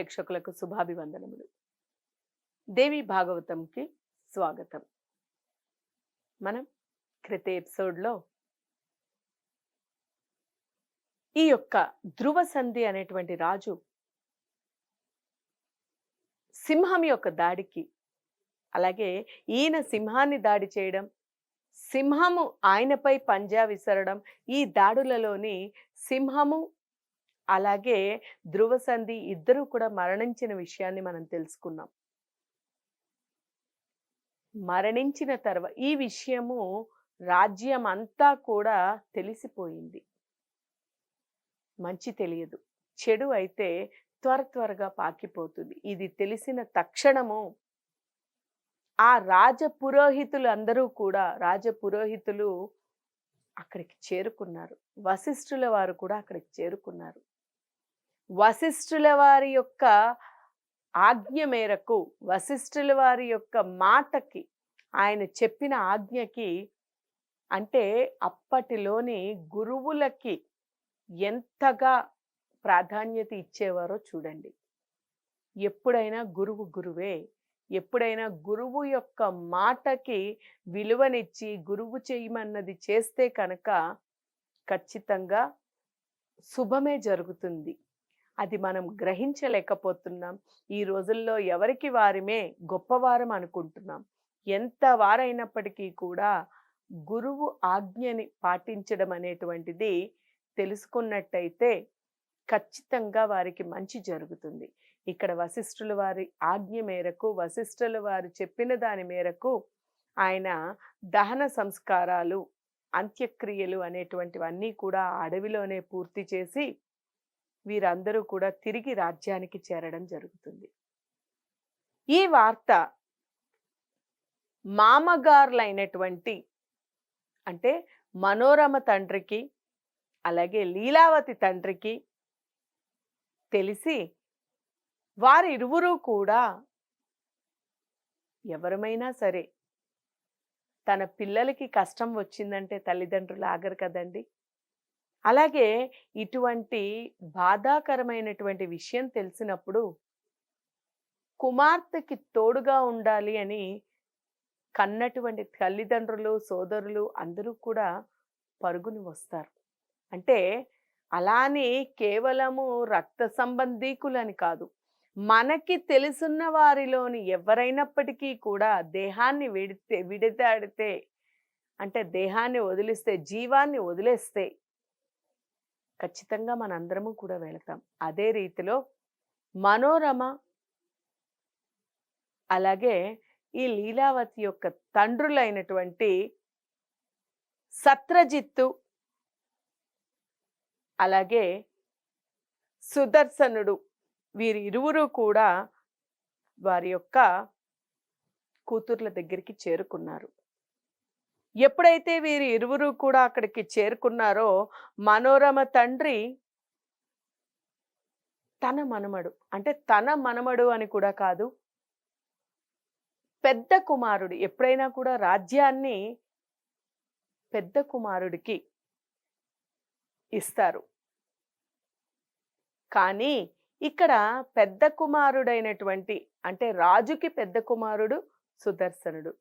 ప్రేక్షకులకు శుభాభివందనములు. దేవి భాగవతంకి స్వాగతం. మనం క్రిత ఎపిసోడ్లో ఈ యొక్క ధ్రువ సంధి అనేటువంటి రాజు సింహం యొక్క దాడికి అలాగే ఈయన సింహాన్ని దాడి చేయడం సింహము ఆయనపై పంజా విసరడం ఈ దాడులలోని సింహము అలాగే ధ్రువసంధి ఇద్దరూ కూడా మరణించిన విషయాన్ని మనం తెలుసుకున్నాం. మరణించిన తర్వాత ఈ విషయము రాజ్యం అంతా కూడా తెలిసిపోయింది. మంచి తెలియదు. చెడు అయితే త్వర త్వరగా పాకిపోతుంది. ఇది తెలిసిన తక్షణము ఆ రాజ పురోహితులు అందరూ కూడా రాజ పురోహితులు అక్కడికి చేరుకున్నారు. వశిష్ఠుల వారు కూడా అక్కడికి చేరుకున్నారు. వశిష్ఠుల వారి యొక్క ఆజ్ఞ మేరకు వశిష్ఠుల వారి యొక్క మాటకి ఆయన చెప్పిన ఆజ్ఞకి అంటే అప్పటిలోని గురువులకి ఎంతగా ప్రాధాన్యత ఇచ్చేవారో చూడండి. ఎప్పుడైనా గురువు గురువే ఎప్పుడైనా గురువు యొక్క మాటకి విలువనిచ్చి గురువు చేయమన్నది చేస్తే కనుక ఖచ్చితంగా శుభమే జరుగుతుంది. అది మనం గ్రహించలేకపోతున్నాం. ఈ రోజుల్లో ఎవరికి వారిమే గొప్పవారం అనుకుంటున్నాం. ఎంత వారైనప్పటికీ కూడా గురువు ఆజ్ఞని పాటించడం అనేటువంటిది తెలుసుకున్నట్టయితే ఖచ్చితంగా వారికి మంచి జరుగుతుంది. ఇక్కడ వశిష్ఠుల వారి ఆజ్ఞ మేరకు వశిష్ఠుల వారు చెప్పిన దాని మేరకు ఆయన దహన సంస్కారాలు అంత్యక్రియలు అనేటువంటివన్నీ కూడా అడవిలోనే పూర్తి చేసి వీరందరూ కూడా తిరిగి రాజ్యానికి చేరడం జరుగుతుంది. ఈ వార్త మామగారులైనటువంటి అంటే మనోరమ తండ్రికి అలాగే లీలావతి తండ్రికి తెలిసి వారిరువురూ కూడా ఎవరమైనా సరే తన పిల్లలకి కష్టం వచ్చిందంటే తల్లిదండ్రులు ఆగరు కదండి. అలాగే ఇటువంటి బాధాకరమైనటువంటి విషయం తెలిసినప్పుడు కుమార్తెకి తోడుగా ఉండాలి అని కన్నటువంటి తల్లిదండ్రులు సోదరులు అందరూ కూడా పరుగుని వస్తారు. అంటే అలానే కేవలము రక్త సంబంధీకులని కాదు మనకి తెలుసున్న వారిలోని ఎవరైనప్పటికీ కూడా దేహాన్ని విడితే విడతాడితే అంటే దేహాన్ని వదిలిస్తే జీవాన్ని వదిలేస్తే ఖచ్చితంగా మనందరము కూడా వెళతాం. అదే రీతిలో మనోరమ అలాగే ఈ లీలావతి యొక్క తండ్రులైనటువంటి సత్రజిత్తు అలాగే సుదర్శనుడు వీరి ఇరువురు కూడా వారి యొక్క కూతుర్ల దగ్గరికి చేరుకున్నారు. ఎప్పుడైతే వీరి ఇరువురు కూడా అక్కడికి చేరుకున్నారో మనోరమ తండ్రి తన మనమడు. అంటే తన మనమడు అని కూడా కాదు. పెద్ద కుమారుడు. ఎప్పుడైనా కూడా రాజ్యాన్ని పెద్ద కుమారుడికి ఇస్తారు. కానీ ఇక్కడ పెద్ద కుమారుడైనటువంటి అంటే రాజుకి పెద్ద కుమారుడు సుదర్శనుడు.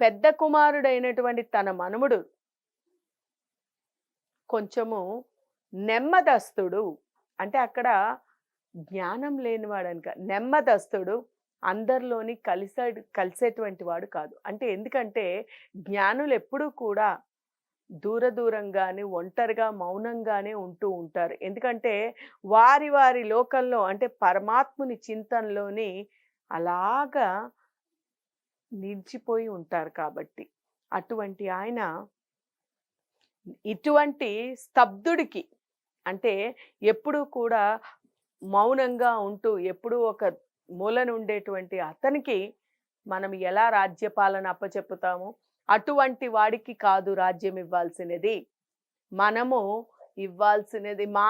పెద్ద కుమారుడైనటువంటి తన మనుముడు కొంచెము నెమ్మదస్తుడు. అంటే అక్కడ జ్ఞానం లేనివాడు అనుక నెమ్మదస్తుడు అందరిలోని కలిసే కలిసేటువంటి వాడు కాదు. అంటే ఎందుకంటే జ్ఞానులు ఎప్పుడూ కూడా దూర దూరంగానే ఒంటరిగా మౌనంగానే ఉంటూ ఉంటారు. ఎందుకంటే వారి వారి లోకంలో అంటే పరమాత్ముని చింతనలోని అలాగా నిలిచిపోయి ఉంటారు కాబట్టి. అటువంటి ఆయన ఇటువంటి స్తబ్దుడికి అంటే ఎప్పుడూ కూడా మౌనంగా ఉంటూ ఎప్పుడూ ఒక మూలన ఉండేటువంటి అతనికి మనం ఎలా రాజ్యపాలన అప్పచెప్పుతాము? అటువంటి వాడికి కాదు రాజ్యం ఇవ్వాల్సినది. మనము ఇవ్వాల్సినది మా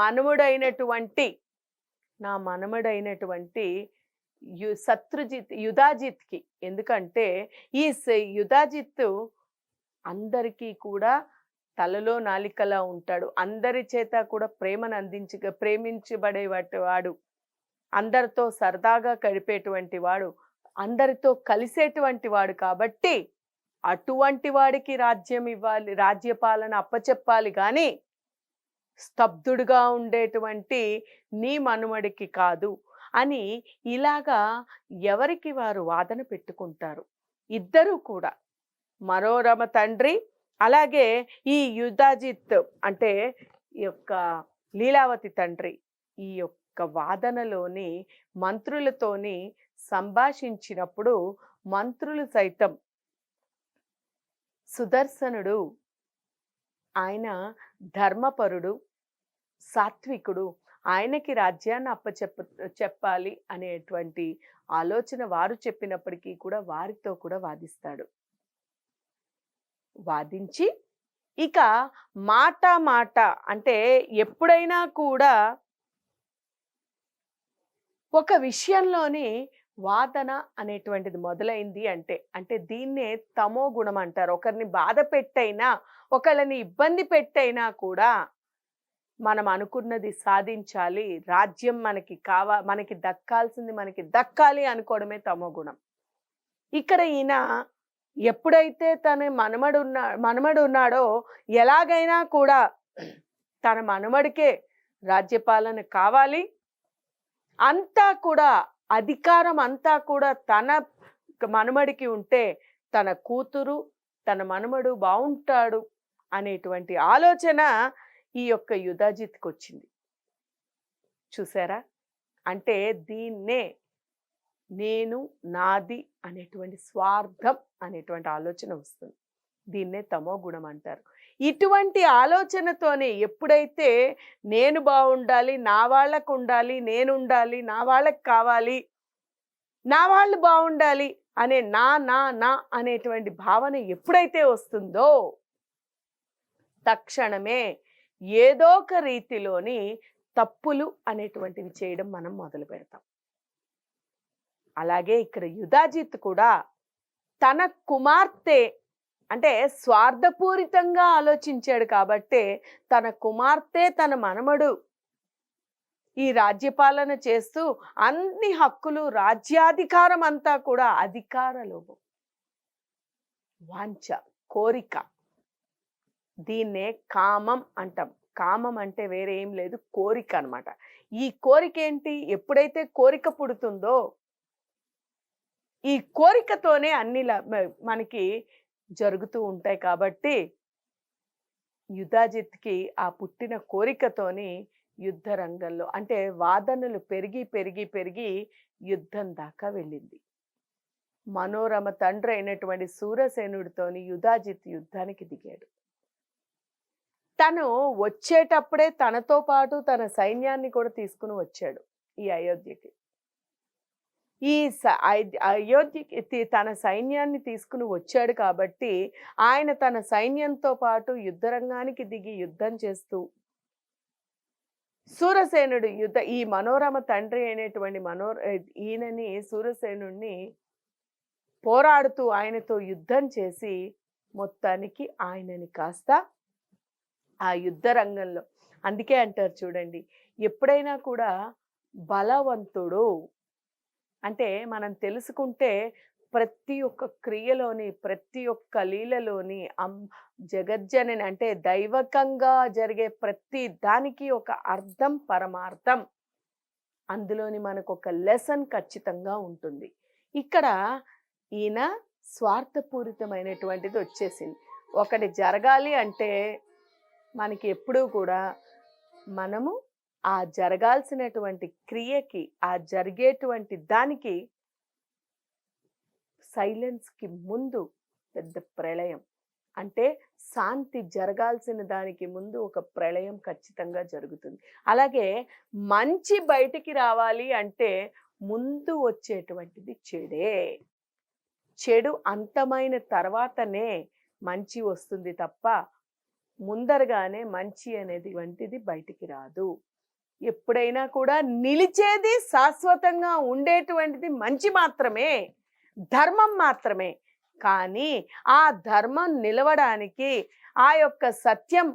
మనముడైనటువంటి నా మనముడైనటువంటి యు శత్రుజిత్ యుధాజిత్కి. ఎందుకంటే ఈ యుధాజిత్ అందరికీ కూడా తలలో నాలికలా ఉంటాడు. అందరి చేత కూడా ప్రేమను అందించ ప్రేమించబడే వాడు. అందరితో సరదాగా గడిపేటువంటి వాడు. అందరితో కలిసేటువంటి వాడు కాబట్టి అటువంటి వాడికి రాజ్యం ఇవ్వాలి రాజ్యపాలన అప్పచెప్పాలి కానీ స్తబ్దుడుగా ఉండేటువంటి నీ మనుమడికి కాదు. అని ఇలాగా ఎవరికి వారు వాదన పెట్టుకుంటారు? ఇద్దరూ కూడా. మనోరమ తండ్రి అలాగే ఈ యుధాజిత్ అంటే ఈ యొక్క లీలావతి తండ్రి ఈ యొక్క వాదనలోని మంత్రులతోని సంభాషించినప్పుడు మంత్రులు సైతం సుదర్శనుడు ఆయన ధర్మపరుడు సాత్వికుడు ఆయనకి రాజ్యాన్ని అప్పచెప్ప చెప్పాలి అనేటువంటి ఆలోచన వారు చెప్పినప్పటికీ కూడా వారితో కూడా వాదిస్తాడు. వాదించి ఇక మాట మాట అంటే ఎప్పుడైనా కూడా ఒక విషయంలోని వాదన అనేటువంటిది మొదలైంది అంటే అంటే దీన్నే తమో గుణం అంటారు. ఒకరిని బాధ పెట్టైనా ఒకళ్ళని ఇబ్బంది పెట్టైనా కూడా మనం అనుకున్నది సాధించాలి. రాజ్యం మనకి కావా మనకి దక్కాల్సింది మనకి దక్కాలి అనుకోవడమే తమో గుణం. ఇక్కడ ఈయన ఎప్పుడైతే తన మనమడు ఉన్నా మనమడు ఉన్నాడో ఎలాగైనా కూడా తన మనమడికే రాజ్యపాలన కావాలి. అంతా కూడా అధికారం అంతా కూడా తన మనమడికి ఉంటే తన కూతురు తన మనమడు బాగుంటాడు అనేటువంటి ఆలోచన ఈ యొక్క యుధాజిత్కి వచ్చింది చూసారా? అంటే దీన్నే నేను నాది అనేటువంటి స్వార్థం అనేటువంటి ఆలోచన వస్తుంది. దీన్నే తమో గుణం అంటారు. ఇటువంటి ఆలోచనతోనే ఎప్పుడైతే నేను బాగుండాలి నా వాళ్ళకు ఉండాలి నేను ఉండాలి నా వాళ్ళకి కావాలి నా వాళ్ళు బాగుండాలి అనే నా నా నా అనేటువంటి భావన ఎప్పుడైతే వస్తుందో తక్షణమే ఏదో ఒక రీతిలోని తప్పులు అనేటువంటివి చేయడం మనం మొదలు పెడతాం. అలాగే ఇక్కడ యుధాజిత్ కూడా తన కుమార్తె అంటే స్వార్థపూరితంగా ఆలోచించాడు కాబట్టే తన కుమార్తె తన మనమడు ఈ రాజ్యపాలన చేస్తూ అన్ని హక్కులు రాజ్యాధికారం అంతా కూడా అధికార లోభం వాంఛ కోరిక దీన్నే కామం అంటాం. కామం అంటే వేరే ఏం లేదు కోరిక అన్నమాట. ఈ కోరిక ఏంటి? ఎప్పుడైతే కోరిక పుడుతుందో ఈ కోరికతోనే అన్ని మనకి జరుగుతూ ఉంటాయి కాబట్టి యుధాజిత్కి ఆ పుట్టిన కోరికతోని యుద్ధ రంగంలో అంటే వాదనలు పెరిగి పెరిగి పెరిగి యుద్ధం దాకా వెళ్ళింది. మనోరమ తండ్రి అయినటువంటి సూరసేనుడితోని యుధాజిత్ యుద్ధానికి దిగాడు. తను వచ్చేటప్పుడే తనతో పాటు తన సైన్యాన్ని కూడా తీసుకుని వచ్చాడు ఈ అయోధ్యకి. ఈ స- అయోధ్యకి తన సైన్యాన్ని తీసుకుని వచ్చాడు కాబట్టి ఆయన తన సైన్యంతో పాటు యుద్ధరంగానికి దిగి యుద్ధం చేస్తూ సూరసేనుడు యుద్ధ ఈ మనోరమ తండ్రి అయినటువంటి మనో ఈయనని సూరసేనుడిని పోరాడుతూ ఆయనతో యుద్ధం చేసి మొత్తానికి ఆయనని కాస్త ఆ యుద్ధ రంగంలో. అందుకే అంటారు చూడండి ఎప్పుడైనా కూడా బలవంతుడు అంటే మనం తెలుసుకుంటే ప్రతి ఒక్క క్రియలోని ప్రతి ఒక్క లీలలోని అం జగజ్జనని అంటే దైవకంగా జరిగే ప్రతి దానికి ఒక అర్థం పరమార్థం. అందులోని మనకు ఒక లెసన్ ఖచ్చితంగా ఉంటుంది. ఇక్కడ ఈయన స్వార్థపూరితమైనటువంటిది వచ్చేసింది. ఒకటి జరగాలి అంటే మనకి ఎప్పుడూ కూడా మనము ఆ జరగాల్సినటువంటి క్రియకి ఆ జరిగేటువంటి దానికి సైలెన్స్కి ముందు పెద్ద ప్రళయం. అంటే శాంతి జరగాల్సిన దానికి ముందు ఒక ప్రళయం ఖచ్చితంగా జరుగుతుంది. అలాగే మంచి బయటికి రావాలి అంటే ముందు వచ్చేటువంటిది చెడే. చెడు అంతమైన తర్వాతనే మంచి వస్తుంది తప్ప ముందరగానే మంచి అనేది వంటిది బయటికి రాదు. ఎప్పుడైనా కూడా నిలిచేది శాశ్వతంగా ఉండేటువంటిది మంచి మాత్రమే ధర్మం మాత్రమే. కానీ ఆ ధర్మం నిలవడానికి ఆ యొక్క సత్యం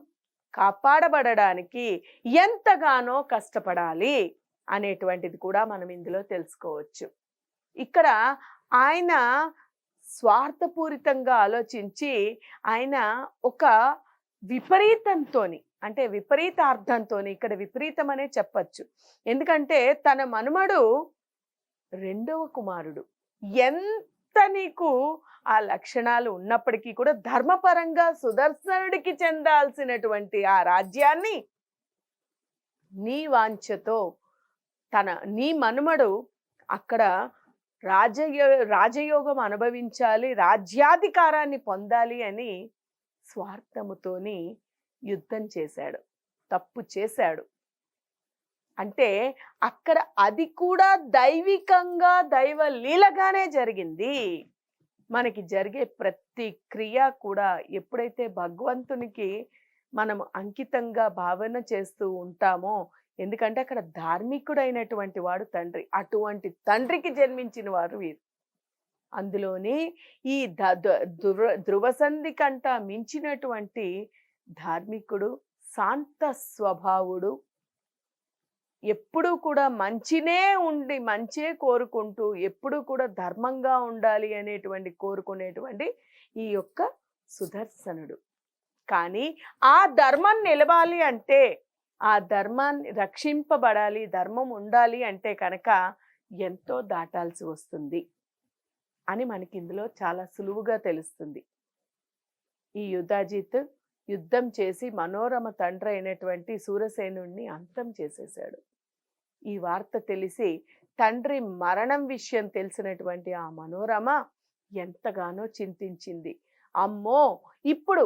కాపాడబడడానికి ఎంతగానో కష్టపడాలి అనేటువంటిది కూడా మనం ఇందులో తెలుసుకోవచ్చు. ఇక్కడ ఆయన స్వార్థపూరితంగా ఆలోచించి ఆయన ఒక విపరీతంతోని అంటే విపరీతార్థంతో ఇక్కడ విపరీతం అనే చెప్పచ్చు. ఎందుకంటే తన మనుమడు రెండవ కుమారుడు. ఎంత నీకు ఆ లక్షణాలు ఉన్నప్పటికీ కూడా ధర్మపరంగా సుదర్శనుడికి చెందాల్సినటువంటి ఆ రాజ్యాన్ని నీ వాంఛతో తన నీ మనుమడు అక్కడ రాజయో రాజయోగం అనుభవించాలి రాజ్యాధికారాన్ని పొందాలి అని స్వార్థముతోని యుద్ధం చేశాడు. తప్పు చేశాడు. అంటే అక్కడ అది కూడా దైవికంగా దైవ లీలగానే జరిగింది. మనకి జరిగే ప్రతి క్రియ కూడా ఎప్పుడైతే భగవంతునికి మనం అంకితంగా భావన చేస్తూ ఉంటామో ఎందుకంటే అక్కడ ధార్మికుడైనటువంటి వాడు తండ్రి అటువంటి తండ్రికి జన్మించిన వారు వీరు. అందులోని ఈ ద- ద- ధృవ కంట మించినటువంటి ధార్మికుడు శాంత స్వభావుడు ఎప్పుడూ కూడా మంచినే ఉండి మంచే కోరుకుంటూ ఎప్పుడూ కూడా ధర్మంగా ఉండాలి అనేటువంటి కోరుకునేటువంటి ఈ యొక్క సుదర్శనుడు. కానీ ఆ ధర్మం నిలవాలి అంటే ఆ ధర్మాన్ని రక్షింపబడాలి ధర్మం ఉండాలి అంటే కనుక ఎంతో దాటాల్సి వస్తుంది. అని మనకి ఇందులో చాలా సులువుగా తెలుస్తుంది. ఈ యుద్ధాజిత్ యుద్ధం చేసి మనోరమ తండ్రి అయినటువంటి సూరసేనుణ్ణి అంతం చేసేశాడు. ఈ వార్త తెలిసి తండ్రి మరణం విషయం తెలిసినటువంటి ఆ మనోరమ ఎంతగానో చింతించింది. అమ్మో! ఇప్పుడు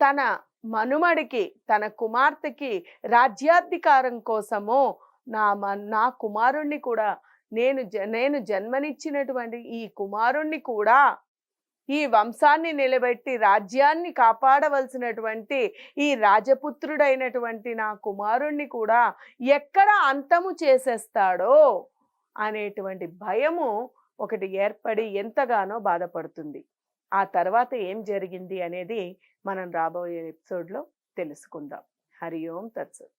తన మనుమడికి తన కుమార్తెకి రాజ్యాధికారం కోసము నా మ- నా కుమారుణ్ణి కూడా నేను నేను జన్మనిచ్చినటువంటి ఈ కుమారుణ్ణి కూడా ఈ వంశాన్ని నిలబెట్టి రాజ్యాన్ని కాపాడవలసినటువంటి ఈ రాజపుత్రుడైనటువంటి నా కుమారుణ్ణి కూడా ఎక్కడ అంతము చేసేస్తాడో అనేటువంటి భయము ఒకటి ఏర్పడి ఎంతగానో బాధపడుతుంది. ఆ తర్వాత ఏం జరిగింది అనేది మనం రాబోయే ఎపిసోడ్లో తెలుసుకుందాం. హరి ఓం తత్సత్.